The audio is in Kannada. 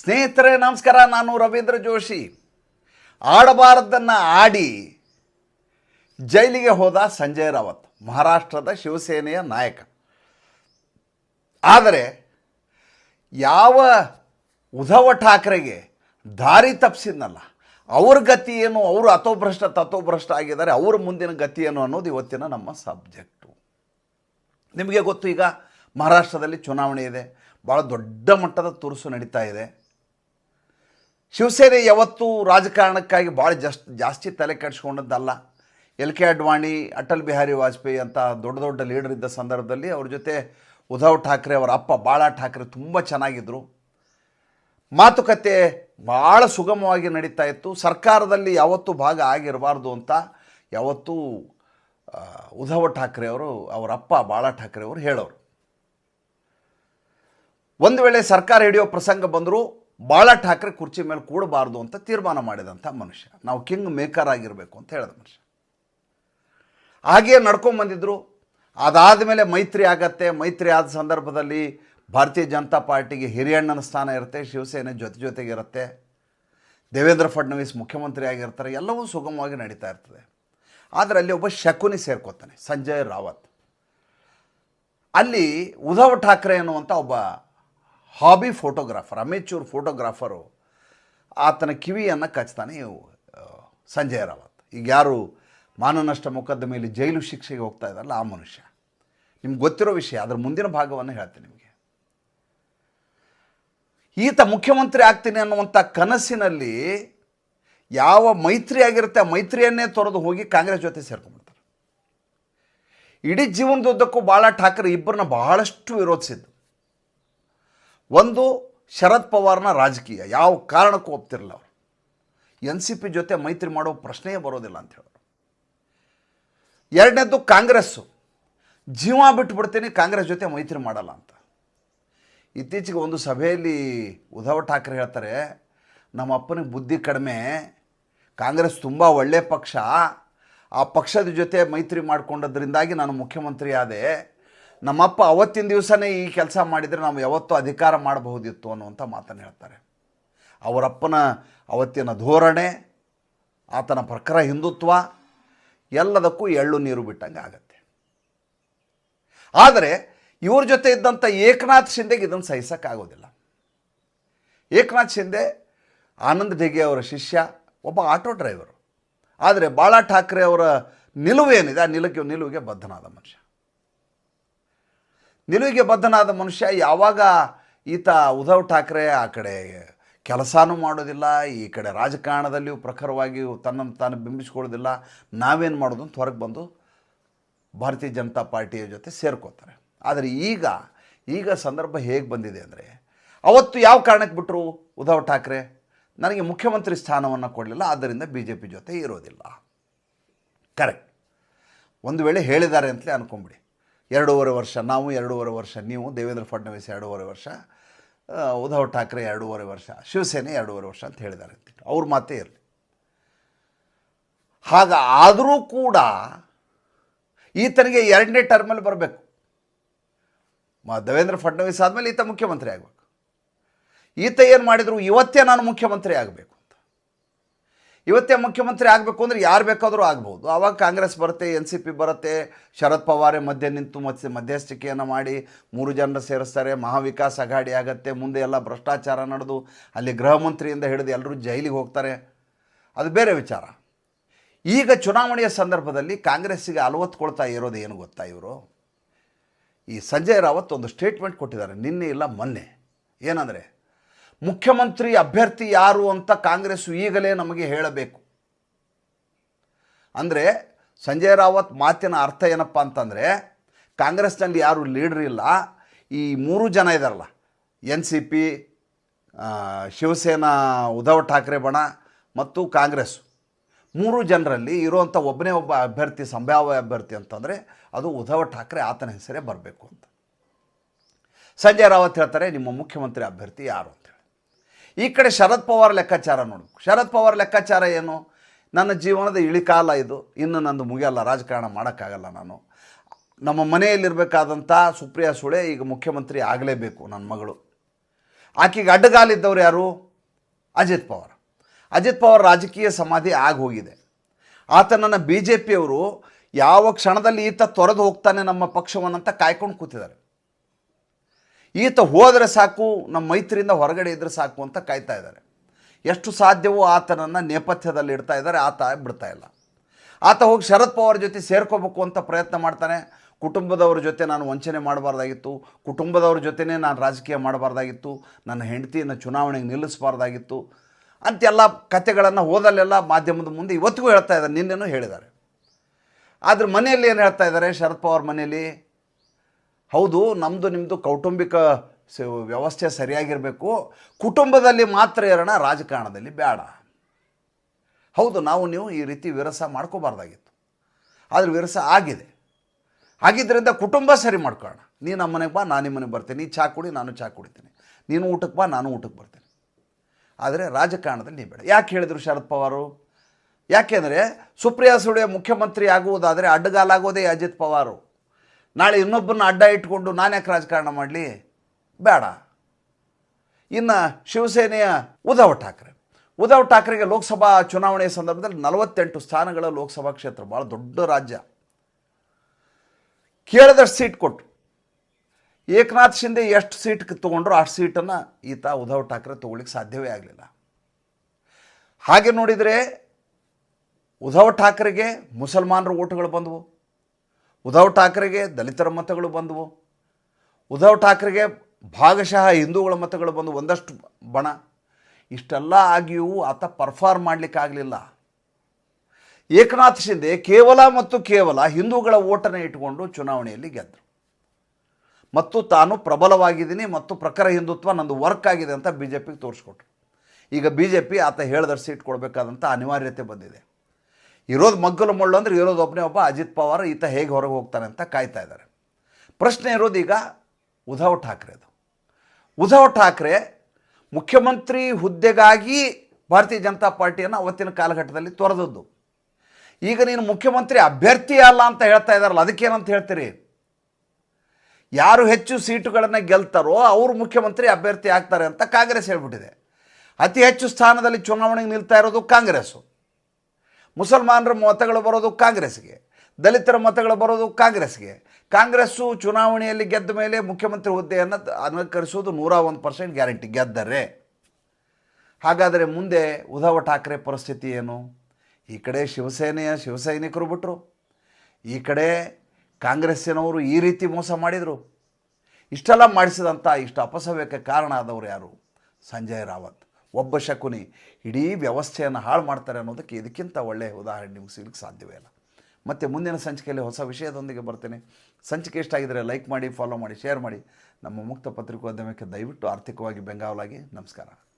ಸ್ನೇಹಿತರೆ, ನಮಸ್ಕಾರ. ನಾನು ರವೀಂದ್ರ ಜೋಶಿ. ಆಡಬಾರದನ್ನು ಆಡಿ ಜೈಲಿಗೆ ಹೋದ ಸಂಜಯ್ ರಾವತ್, ಮಹಾರಾಷ್ಟ್ರದ ಶಿವಸೇನೆಯ ನಾಯಕ. ಆದರೆ ಯಾವ ಉದ್ಧವ ಠಾಕ್ರೆಗೆ ದಾರಿ ತಪ್ಪಿಸಿದ್ನಲ್ಲ ಅವ್ರ ಗತಿ ಏನು, ಅವರು ಅತೋಭ್ರಷ್ಟ ತಥೋಭ್ರಷ್ಟ ಆಗಿದ್ದಾರೆ, ಅವ್ರ ಮುಂದಿನ ಗತಿ ಏನು ಅನ್ನೋದು ಇವತ್ತಿನ ನಮ್ಮ ಸಬ್ಜೆಕ್ಟು. ನಿಮಗೆ ಗೊತ್ತು, ಈಗ ಮಹಾರಾಷ್ಟ್ರದಲ್ಲಿ ಚುನಾವಣೆ ಇದೆ ಭಾಳ ದೊಡ್ಡ ಮಟ್ಟದ ತುರುಸು ನಡೀತಾ ಇದೆ. ಶಿವಸೇನೆ ಯಾವತ್ತೂ ರಾಜಕಾರಣಕ್ಕಾಗಿ ಭಾಳ ಜಸ್ಟ್ ಜಾಸ್ತಿ ತಲೆ ಕೆಡಿಸ್ಕೊಂಡದ್ದಲ್ಲ. ಎಲ್ ಕೆ ಅಡ್ವಾಣಿ, ಅಟಲ್ ಬಿಹಾರಿ ವಾಜಪೇಯಿ ಅಂತ ದೊಡ್ಡ ದೊಡ್ಡ ಲೀಡರ್ ಇದ್ದ ಸಂದರ್ಭದಲ್ಲಿ ಅವ್ರ ಜೊತೆ ಉದ್ಧವ್ ಠಾಕ್ರೆ ಅವರ ಅಪ್ಪ ಬಾಳಾ ಠಾಕ್ರೆ ತುಂಬ ಚೆನ್ನಾಗಿದ್ದರು ಮಾತುಕತೆ ಭಾಳ ಸುಗಮವಾಗಿ ನಡೀತಾ ಇತ್ತು. ಸರ್ಕಾರದಲ್ಲಿ ಯಾವತ್ತೂ ಭಾಗ ಆಗಿರಬಾರ್ದು ಅಂತ ಯಾವತ್ತೂ ಉದ್ಧವ್ ಠಾಕ್ರೆ ಅವರು, ಅವರ ಅಪ್ಪ ಬಾಳಾ ಠಾಕ್ರೆ ಅವರು ಹೇಳೋರು. ಒಂದು ವೇಳೆ ಸರ್ಕಾರ ಹಿಡಿಯೋ ಪ್ರಸಂಗ ಬಂದರೂ ಬಾಳಾ ಠಾಕ್ರೆ ಕುರ್ಚಿ ಮೇಲೆ ಕೂಡಬಾರ್ದು ಅಂತ ತೀರ್ಮಾನ ಮಾಡಿದಂಥ ಮನುಷ್ಯ. ನಾವು ಕಿಂಗ್ ಮೇಕರ್ ಆಗಿರಬೇಕು ಅಂತ ಹೇಳಿದ ಮನುಷ್ಯ. ಹಾಗೆಯೇ ನಡ್ಕೊಂಬಂದಿದ್ರು ಅದಾದ ಮೇಲೆ ಮೈತ್ರಿ ಆಗತ್ತೆ. ಮೈತ್ರಿ ಆದ ಸಂದರ್ಭದಲ್ಲಿ ಭಾರತೀಯ ಜನತಾ ಪಾರ್ಟಿಗೆ ಹಿರಿಯಣ್ಣನ ಸ್ಥಾನ ಇರುತ್ತೆ. ಶಿವಸೇನೆ ಜೊತೆ ಜೊತೆಗೆ ಇರುತ್ತೆ. ದೇವೇಂದ್ರ ಫಡ್ನವೀಸ್ ಮುಖ್ಯಮಂತ್ರಿ ಆಗಿರ್ತಾರೆ. ಎಲ್ಲವೂ ಸುಗಮವಾಗಿ ನಡೀತಾ ಇರ್ತದೆ. ಆದರೆ ಅಲ್ಲಿ ಒಬ್ಬ ಶಕುನಿ ಸೇರ್ಕೋತಾನೆ, ಸಂಜಯ್ ರಾವತ್. ಅಲ್ಲಿ ಉದ್ಧವ್ ಠಾಕ್ರೆ ಅನ್ನುವಂಥ ಒಬ್ಬ ಹಾಬಿ ಫೋಟೋಗ್ರಾಫರ್, ಅಮೇಚೂರ್ ಫೋಟೋಗ್ರಾಫರು, ಆತನ ಕಿವಿಯನ್ನು ಕಚ್ತಾನೆ ಸಂಜಯ್ ರಾವತ್. ಈಗ ಯಾರು ಮಾನನಷ್ಟ ಮೊಕದ್ದಮೆಯಲ್ಲಿ ಜೈಲು ಶಿಕ್ಷೆಗೆ ಹೋಗ್ತಾ ಇದ್ದಾರಲ್ಲ, ಆ ಮನುಷ್ಯ. ನಿಮ್ಗೆ ಗೊತ್ತಿರೋ ವಿಷಯ, ಅದರ ಮುಂದಿನ ಭಾಗವನ್ನು ಹೇಳ್ತೀನಿ ನಿಮಗೆ. ಈತ ಮುಖ್ಯಮಂತ್ರಿ ಆಗ್ತೀನಿ ಅನ್ನುವಂಥ ಕನಸಿನಲ್ಲಿ ಯಾವ ಮೈತ್ರಿ ಆಗಿರುತ್ತೆ, ಆ ಮೈತ್ರಿಯನ್ನೇ ತೊರೆದು ಹೋಗಿ ಕಾಂಗ್ರೆಸ್ ಜೊತೆ ಸೇರ್ಕೊಂಡ್ಬಿಡ್ತಾರೆ. ಇಡೀ ಜೀವನದುದ್ದಕ್ಕೂ ಭಾಳ ಠಾಕ್ರೆ ಇಬ್ಬರನ್ನ ಬಹಳಷ್ಟು ವಿರೋಧಿಸಿದ್ದು. ಒಂದು ಶರದ್ ಪವಾರ್ನ ರಾಜಕೀಯ. ಯಾವ ಕಾರಣಕ್ಕೂ ಒಪ್ತಿರಲಿಲ್ಲ ಅವರು. ಎನ್ ಸಿ ಪಿ ಜೊತೆ ಮೈತ್ರಿ ಮಾಡೋ ಪ್ರಶ್ನೆಯೇ ಬರೋದಿಲ್ಲ ಅಂತ ಹೇಳೋರು. ಎರಡನೇದ್ದು ಕಾಂಗ್ರೆಸ್ಸು. ಜೀವ ಬಿಟ್ಟು ಬಿಡ್ತೀನಿ ಕಾಂಗ್ರೆಸ್ ಜೊತೆ ಮೈತ್ರಿ ಮಾಡಲ್ಲ ಅಂತ. ಇತ್ತೀಚೆಗೆ ಒಂದು ಸಭೆಯಲ್ಲಿ ಉದ್ಧವ್ ಠಾಕ್ರೆ ಹೇಳ್ತಾರೆ, ನಮ್ಮ ಅಪ್ಪನಿಗೆ ಬುದ್ಧಿ ಕಡಿಮೆ, ಕಾಂಗ್ರೆಸ್ ತುಂಬ ಒಳ್ಳೆಯ ಪಕ್ಷ, ಆ ಪಕ್ಷದ ಜೊತೆ ಮೈತ್ರಿ ಮಾಡಿಕೊಂಡದ್ರಿಂದಾಗಿ ನಾನು ಮುಖ್ಯಮಂತ್ರಿ ಆದೆ ನಮ್ಮಪ್ಪ ಅವತ್ತಿನ ದಿವಸನೇ ಈ ಕೆಲಸ ಮಾಡಿದರೆ ನಾವು ಯಾವತ್ತೂ ಅಧಿಕಾರ ಮಾಡಬಹುದಿತ್ತು ಅನ್ನುವಂಥ ಮಾತನ್ನು ಹೇಳ್ತಾರೆ. ಅವರಪ್ಪನ ಅವತ್ತಿನ ಧೋರಣೆ, ಆತನ ಪ್ರಖರ ಹಿಂದುತ್ವ, ಎಲ್ಲದಕ್ಕೂ ಎಳ್ಳು ನೀರು ಬಿಟ್ಟಂಗೆ ಆಗತ್ತೆ. ಆದರೆ ಇವ್ರ ಜೊತೆ ಇದ್ದಂಥ ಏಕನಾಥ್ ಶಿಂದೆಗೆ ಇದನ್ನು ಸಹಿಸೋಕ್ಕಾಗೋದಿಲ್ಲ. ಏಕನಾಥ್ ಶಿಂದೆ ಆನಂದ್ ಢೆಗೆ ಅವರ ಶಿಷ್ಯ, ಒಬ್ಬ ಆಟೋ ಡ್ರೈವರು. ಆದರೆ ಬಾಳಾ ಠಾಕ್ರೆ ಅವರ ನಿಲುವೇನಿದೆ, ಆ ನಿಲುಗೆ ನಿಲುವಿಗೆ ಬದ್ಧನಾದ ಮನುಷ್ಯ. ನಿಲುವಿಗೆ ಬದ್ಧನಾದ ಮನುಷ್ಯ ಯಾವಾಗ ಈತ ಉದ್ಧವ್ ಠಾಕ್ರೆ ಆ ಕಡೆ ಕೆಲಸನೂ ಮಾಡೋದಿಲ್ಲ, ಈ ಕಡೆ ರಾಜಕಾರಣದಲ್ಲಿಯೂ ಪ್ರಖರವಾಗಿ ತನ್ನ ತಾನು ಬಿಂಬಿಸ್ಕೊಳ್ಳೋದಿಲ್ಲ, ನಾವೇನು ಮಾಡೋದು ಅಂತ ಹೊರಗೆ ಬಂದು ಭಾರತೀಯ ಜನತಾ ಪಾರ್ಟಿಯ ಜೊತೆ ಸೇರ್ಕೋತಾರೆ. ಆದರೆ ಈಗ ಈಗ ಸಂದರ್ಭ ಹೇಗೆ ಬಂದಿದೆ ಅಂದರೆ, ಅವತ್ತು ಯಾವ ಕಾರಣಕ್ಕೆ ಬಿಟ್ಟರು ಉದ್ಧವ್ ಠಾಕ್ರೆ? ನನಗೆ ಮುಖ್ಯಮಂತ್ರಿ ಸ್ಥಾನವನ್ನು ಕೊಡಲಿಲ್ಲ, ಆದ್ದರಿಂದ ಬಿ ಜೆ ಪಿ ಜೊತೆ ಇರೋದಿಲ್ಲ. ಕರೆಕ್ಟ್. ಒಂದು ವೇಳೆ ಹೇಳಿದ್ದಾರೆ ಅಂತಲೇ ಅನ್ಕೊಂಬಿಡಿ. ಎರಡೂವರೆ ವರ್ಷ, ನಾವು ಎರಡೂವರೆ ವರ್ಷ, ನೀವು ದೇವೇಂದ್ರ ಫಡ್ನವೀಸ್ ಎರಡೂವರೆ ವರ್ಷ ಉದ್ಧವ್ ಠಾಕ್ರೆ ಎರಡೂವರೆ ವರ್ಷ, ಶಿವಸೇನೆ ಎರಡೂವರೆ ವರ್ಷ ಅಂತ ಹೇಳಿದ್ದಾರೆ. ಅವ್ರ ಮಾತೇ ಇರಲಿ. ಹಾಗ ಆದರೂ ಕೂಡ ಈತನಿಗೆ ಎರಡನೇ ಟರ್ಮಲ್ಲಿ ಬರಬೇಕು. ಮ, ದೇವೇಂದ್ರ ಫಡ್ನವೀಸ್ ಆದಮೇಲೆ ಈತ ಮುಖ್ಯಮಂತ್ರಿ ಆಗಬೇಕು. ಈತ ಏನು ಮಾಡಿದರು, ಇವತ್ತೇ ನಾನು ಮುಖ್ಯಮಂತ್ರಿ ಆಗಬೇಕು. ಇವತ್ತೇ ಮುಖ್ಯಮಂತ್ರಿ ಆಗಬೇಕು ಅಂದರೆ ಯಾರು ಬೇಕಾದರೂ ಆಗ್ಬೋದು. ಆವಾಗ ಕಾಂಗ್ರೆಸ್ ಬರುತ್ತೆ, ಎನ್ ಸಿ ಪಿ ಬರುತ್ತೆ, ಶರದ್ ಪವಾರೇ ಮಧ್ಯೆ ನಿಂತು ಮತ್ತೆ ಮಧ್ಯಸ್ಥಿಕೆಯನ್ನು ಮಾಡಿ ಮೂರು ಜನರು ಸೇರಿಸ್ತಾರೆ, ಮಹಾವಿಕಾಸ್ ಅಘಾಡಿ ಆಗತ್ತೆ, ಮುಂದೆ ಎಲ್ಲ ಭ್ರಷ್ಟಾಚಾರ ನಡೆದು ಅಲ್ಲಿ ಗೃಹ ಮಂತ್ರಿಯಿಂದ ಹಿಡಿದು ಎಲ್ಲರೂ ಜೈಲಿಗೆ ಹೋಗ್ತಾರೆ. ಅದು ಬೇರೆ ವಿಚಾರ. ಈಗ ಚುನಾವಣೆಯ ಸಂದರ್ಭದಲ್ಲಿ ಕಾಂಗ್ರೆಸ್ಸಿಗೆ ಅಲವತ್ಕೊಳ್ತಾ ಇರೋದು ಏನು ಗೊತ್ತಾ ಇವರು? ಈ ಸಂಜಯ್ ರಾವತ್ ಒಂದು ಸ್ಟೇಟ್ಮೆಂಟ್ ಕೊಟ್ಟಿದ್ದಾರೆ, ನಿನ್ನೆ ಇಲ್ಲ ಮೊನ್ನೆ. ಏನಂದರೆ ಮುಖ್ಯಮಂತ್ರಿ ಅಭ್ಯರ್ಥಿ ಯಾರು ಅಂತ ಕಾಂಗ್ರೆಸ್ ಈಗಲೇ ನಮಗೆ ಹೇಳಬೇಕು. ಅಂದರೆ ಸಂಜಯ್ ರಾವತ್ ಮಾತಿನ ಅರ್ಥ ಏನಪ್ಪ ಅಂತಂದರೆ, ಕಾಂಗ್ರೆಸ್ನಲ್ಲಿ ಯಾರು ಲೀಡ್ರ್ ಇಲ್ಲ, ಈ ಮೂರು ಜನ ಇದ್ದಾರಲ್ಲ N C P Shiv Sena, Uddhav Thackeray ಬಣ ಮತ್ತು ಕಾಂಗ್ರೆಸ್. ಮೂರು ಜನರಲ್ಲಿ ಇರುವಂಥ ಒಬ್ಬನೇ ಒಬ್ಬ ಅಭ್ಯರ್ಥಿ, ಸಂಭಾವ್ಯ ಅಭ್ಯರ್ಥಿ ಅಂತಂದರೆ ಅದು ಉದ್ಧವ್ ಠಾಕ್ರೆ ಆತನ ಹೆಸರೇ ಬರಬೇಕು ಅಂತ. ಸಂಜಯ್ ರಾವತ್ ಹೇಳ್ತಾರೆ, ನಿಮ್ಮ ಮುಖ್ಯಮಂತ್ರಿ ಅಭ್ಯರ್ಥಿ ಯಾರು ಅಂತೇಳಿ ಈ ಕಡೆ ಶರದ್ ಪವಾರ್ ಲೆಕ್ಕಾಚಾರ ನೋಡು. ಶರದ್ ಪವಾರ್ ಲೆಕ್ಕಾಚಾರ ಏನು? ನನ್ನ ಜೀವನದ ಇಳಿಕಾಲ ಇದು. ಇನ್ನು ನಂದು ಮುಗಿಯಲ್ಲ, ರಾಜಕಾರಣ ಮಾಡೋಕ್ಕಾಗಲ್ಲ ನಾನು. ನಮ್ಮ ಮನೆಯಲ್ಲಿರಬೇಕಾದಂಥ ಸುಪ್ರಿಯಾ ಸುಳೆ ಈಗ ಮುಖ್ಯಮಂತ್ರಿ ಆಗಲೇಬೇಕು ನನ್ನ ಮಗಳು. ಆಕೆಗೆ ಅಡ್ಡಗಾಲಿದ್ದವ್ರು ಯಾರು? ಅಜಿತ್ ಪವಾರ್. ಅಜಿತ್ ಪವಾರ್ ರಾಜಕೀಯ ಸಮಾಧಿ ಆಗಿ ಹೋಗಿದೆ ಆತನನ್ನು ಬಿ ಜೆ ಪಿಯವರು ಯಾವ ಕ್ಷಣದಲ್ಲಿ ಈತ ತೊರೆದು ಹೋಗ್ತಾನೆ ನಮ್ಮ ಪಕ್ಷವನ್ನಂತ ಕಾಯ್ಕೊಂಡು ಕೂತಿದ್ದಾರೆ. ಈತ ಹೋದರೆ ಸಾಕು, ನಮ್ಮ ಮೈತ್ರಿಯಿಂದ ಹೊರಗಡೆ ಇದ್ದರೆ ಸಾಕು ಅಂತ ಕಾಯ್ತಾ ಇದ್ದಾರೆ. ಎಷ್ಟು ಸಾಧ್ಯವೋ ಆತನನ್ನು ನೇಪಥ್ಯದಲ್ಲಿ ಇಡ್ತಾ ಇದ್ದಾರೆ, ಆತ ಬಿಡ್ತಾ ಇಲ್ಲ. ಆತ ಹೋಗಿ ಶರದ್ ಪವಾರ್ ಜೊತೆ ಸೇರ್ಕೋಬೇಕು ಅಂತ ಪ್ರಯತ್ನ ಮಾಡ್ತಾನೆ. ಕುಟುಂಬದವ್ರ ಜೊತೆ ನಾನು ವಂಚನೆ ಮಾಡಬಾರ್ದಾಗಿತ್ತು. ಕುಟುಂಬದವ್ರ ಜೊತೆನೇ ನಾನು ರಾಜಕೀಯ ಮಾಡಬಾರ್ದಾಗಿತ್ತು. ನನ್ನ ಹೆಂಡತಿಯನ್ನು ಚುನಾವಣೆಗೆ ನಿಲ್ಲಿಸಬಾರ್ದಾಗಿತ್ತು. ಅಂತೆಲ್ಲ ಕತೆಗಳನ್ನು ಹೋದಲ್ಲೆಲ್ಲ ಮಾಧ್ಯಮದ ಮುಂದೆ ಇವತ್ತಿಗೂ ಹೇಳ್ತಾ ಇದ್ದಾರೆ, ನಿನ್ನೆನೂ ಹೇಳಿದ್ದಾರೆ. ಆದರೆ ಮನೆಯಲ್ಲಿ ಏನು ಹೇಳ್ತಾ ಇದ್ದಾರೆ, ಶರದ್ ಪವಾರ್ ಮನೆಯಲ್ಲಿ? ಹೌದು ನಮ್ಮದು ನಿಮ್ಮದು ಕೌಟುಂಬಿಕ ವ್ಯವಸ್ಥೆ ಸರಿಯಾಗಿರಬೇಕು. ಕುಟುಂಬದಲ್ಲಿ ಮಾತ್ರ ಇರೋಣ, ರಾಜಕಾರಣದಲ್ಲಿ ಬೇಡ. ಹೌದು, ನಾವು, ನೀವು ಈ ರೀತಿ ವಿರಸ ಮಾಡ್ಕೋಬಾರ್ದಾಗಿತ್ತು. ಆದರೆ ವಿರಸ ಆಗಿದೆ. ಆಗಿದ್ದರಿಂದ ಕುಟುಂಬ ಸರಿ ಮಾಡ್ಕೊಳ್ಳೋಣ. ನೀನು ನಮ್ಮ ಮನೆಗೆ ಬಾ, ನಾನು ನಿಮ್ಮ ಮನೆಗೆ ಬರ್ತೀನಿ. ನೀ ಚಹಾ ಕುಡಿ, ನಾನು ಚಹಾ ಕುಡಿತೀನಿ. ನೀನು ಊಟಕ್ಕೆ ಬಾ, ನಾನು ಊಟಕ್ಕೆ ಬರ್ತೀನಿ. ಆದರೆ ರಾಜಕಾರಣದಲ್ಲಿ ನೀ ಬೇಡ. ಯಾಕೆ ಹೇಳಿದರು ಶರದ್ ಪವಾರು? ಯಾಕೆಂದರೆ ಸುಪ್ರಿಯಾ ಸುಳೆ ಮುಖ್ಯಮಂತ್ರಿ ಆಗುವುದಾದರೆ ಅಡ್ಡಗಾಲಾಗೋದೇ ಅಜಿತ್ ಪವಾರು. ನಾಳೆ ಇನ್ನೊಬ್ಬರನ್ನ ಅಡ್ಡ ಇಟ್ಕೊಂಡು ನಾನು ಯಾಕೆ ರಾಜಕಾರಣ ಮಾಡಲಿ? ಬೇಡ. ಇನ್ನು ಶಿವಸೇನೆಯ ಉದ್ಧವ್ ಠಾಕ್ರೆ. ಉದ್ಧವ್ ಠಾಕ್ರೆಗೆ ಲೋಕಸಭಾ ಚುನಾವಣೆಯ ಸಂದರ್ಭದಲ್ಲಿ ನಲವತ್ತೆಂಟು ಸ್ಥಾನಗಳ ಲೋಕಸಭಾ ಕ್ಷೇತ್ರ ಭಾಳ ದೊಡ್ಡ ರಾಜ್ಯ. ಕೇಳಿದಷ್ಟು ಸೀಟ್ ಕೊಟ್ಟು ಏಕನಾಥ್ ಶಿಂದೆ ಎಷ್ಟು ಸೀಟ್ ತೊಗೊಂಡ್ರು ಅಷ್ಟು ಸೀಟನ್ನು ಈತ ಉದ್ಧವ್ ಠಾಕ್ರೆ ತೊಗೊಳ್ಳಿಕ್ಕೆ ಸಾಧ್ಯವೇ ಆಗಲಿಲ್ಲ. ಹಾಗೆ ನೋಡಿದರೆ ಉದ್ಧವ್ ಠಾಕ್ರೆಗೆ ಮುಸಲ್ಮಾನರ ಓಟುಗಳು ಬಂದವು. ಉದ್ಧವ್ ಠಾಕ್ರೆಗೆ ದಲಿತರ ಮತಗಳು ಬಂದವು. ಉದ್ಧವ್ ಠಾಕ್ರೆಗೆ ಭಾಗಶಃ ಹಿಂದೂಗಳ ಮತಗಳು ಬಂದು ಒಂದಷ್ಟು ಬಣ. ಇಷ್ಟೆಲ್ಲ ಆಗಿಯೂ ಆತ ಪರ್ಫಾರ್ಮ್ ಮಾಡಲಿಕ್ಕಾಗಲಿಲ್ಲ ಏಕನಾಥ್ ಶಿಂದೆ ಕೇವಲ ಮತ್ತು ಕೇವಲ ಹಿಂದೂಗಳ ಓಟನ ಇಟ್ಟುಕೊಂಡು ಚುನಾವಣೆಯಲ್ಲಿ ಗೆದ್ದರು ಮತ್ತು ತಾನು ಪ್ರಬಲವಾಗಿದ್ದೀನಿ ಮತ್ತು ಪ್ರಖರ ಹಿಂದುತ್ವ ನಂದು ವರ್ಕ್ ಆಗಿದೆ ಅಂತ ಬಿ ಜೆ ಪಿಗೆ ತೋರಿಸ್ಕೊಟ್ರು. ಈಗ ಬಿ ಜೆ ಪಿ ಆತ ಹೇಳಿದಷ್ಟು ಇಟ್ಕೊಡ್ಬೇಕಾದಂಥ ಕೊಡಬೇಕಾದಂಥ ಅನಿವಾರ್ಯತೆ ಬಂದಿದೆ. ಇರೋದು ಮಗ್ಗಲು ಮುಳ್ಳು ಅಂದ್ರೆ ಇರೋದು ಒಬ್ಬನೇ ಒಬ್ಬ, ಅಜಿತ್ ಪವಾರ್, ಈತ ಹೇಗೆ ಹೊರಗೆ ಹೋಗ್ತಾನೆ ಅಂತ ಕಾಯ್ತಾ ಇದ್ದಾರೆ. ಪ್ರಶ್ನೆ ಇರೋದು ಈಗ ಉದ್ಧವ್ ಠಾಕ್ರೆದು ಉದ್ಧವ್ ಠಾಕ್ರೆ ಮುಖ್ಯಮಂತ್ರಿ ಹುದ್ದೆಗಾಗಿ ಭಾರತೀಯ ಜನತಾ ಪಾರ್ಟಿಯನ್ನು ಅವತ್ತಿನ ಕಾಲಘಟ್ಟದಲ್ಲಿ ತೊರೆದದ್ದು. ಈಗ ನೀನು ಮುಖ್ಯಮಂತ್ರಿ ಅಭ್ಯರ್ಥಿ ಅಲ್ಲ ಅಂತ ಹೇಳ್ತಾ ಇದ್ದಾರಲ್ಲ, ಅದಕ್ಕೇನಂತ ಹೇಳ್ತೀರಿ? ಯಾರು ಹೆಚ್ಚು ಸೀಟುಗಳನ್ನು ಗೆಲ್ತಾರೋ ಅವರು ಮುಖ್ಯಮಂತ್ರಿ ಅಭ್ಯರ್ಥಿ ಆಗ್ತಾರೆ ಅಂತ ಕಾಂಗ್ರೆಸ್ ಹೇಳ್ಬಿಟ್ಟಿದೆ. ಅತಿ ಹೆಚ್ಚು ಸ್ಥಾನದಲ್ಲಿ ಚುನಾವಣೆಗೆ ನಿಲ್ತಾ ಇರೋದು ಕಾಂಗ್ರೆಸ್ಸು. ಮುಸಲ್ಮಾನರ ಮತಗಳು ಬರೋದು ಕಾಂಗ್ರೆಸ್ಗೆ, ದಲಿತರ ಮತಗಳು ಬರೋದು ಕಾಂಗ್ರೆಸ್ಗೆ. ಕಾಂಗ್ರೆಸ್ಸು ಚುನಾವಣೆಯಲ್ಲಿ ಗೆದ್ದ ಮೇಲೆ ಮುಖ್ಯಮಂತ್ರಿ ಹುದ್ದೆಯನ್ನು ಅನುಕರಿಸುವುದು ನೂರ ಒಂದು ಪರ್ಸೆಂಟ್ ಗ್ಯಾರಂಟಿ, ಗೆದ್ದರೆ. ಹಾಗಾದರೆ ಮುಂದೆ ಉದ್ಧವ್ ಠಾಕ್ರೆ ಪರಿಸ್ಥಿತಿ ಏನು? ಈ ಕಡೆ ಶಿವಸೇನೆಯ ಶಿವಸೈನಿಕರು ಬಿಟ್ಟರು ಈ ಕಡೆ ಕಾಂಗ್ರೆಸ್ಸಿನವರು ಈ ರೀತಿ ಮೋಸ ಮಾಡಿದರು. ಇಷ್ಟೆಲ್ಲ ಮಾಡಿಸಿದಂಥ ಇಷ್ಟು ಅಪಸವ್ಯಕ್ಕೆ ಕಾರಣ ಆದವರು ಯಾರು? ಸಂಜಯ್ ರಾವತ್. ಒಬ್ಬ ಶಕುನಿ ಇಡೀ ವ್ಯವಸ್ಥೆಯನ್ನು ಹಾಳು ಮಾಡ್ತಾರೆ ಅನ್ನೋದಕ್ಕೆ ಇದಕ್ಕಿಂತ ಒಳ್ಳೆಯ ಉದಾಹರಣೆ ನಿಮ್ಗೆ ಸಿಗಲಿಕ್ಕೆ ಸಾಧ್ಯವೇ ಇಲ್ಲ. ಮತ್ತು ಮುಂದಿನ ಸಂಚಿಕೆಯಲ್ಲಿ ಹೊಸ ವಿಷಯದೊಂದಿಗೆ ಬರ್ತೇನೆ. ಸಂಚಿಕೆ ಇಷ್ಟಾಗಿದ್ದರೆ ಲೈಕ್ ಮಾಡಿ ಫಾಲೋ ಮಾಡಿ ಶೇರ್ ಮಾಡಿ. ನಮ್ಮ ಮುಕ್ತ ಪತ್ರಿಕೋದ್ಯಮಕ್ಕೆ ದಯವಿಟ್ಟು ಆರ್ಥಿಕವಾಗಿ ಬೆಂಗಾವಲಾಗಿ. ನಮಸ್ಕಾರ.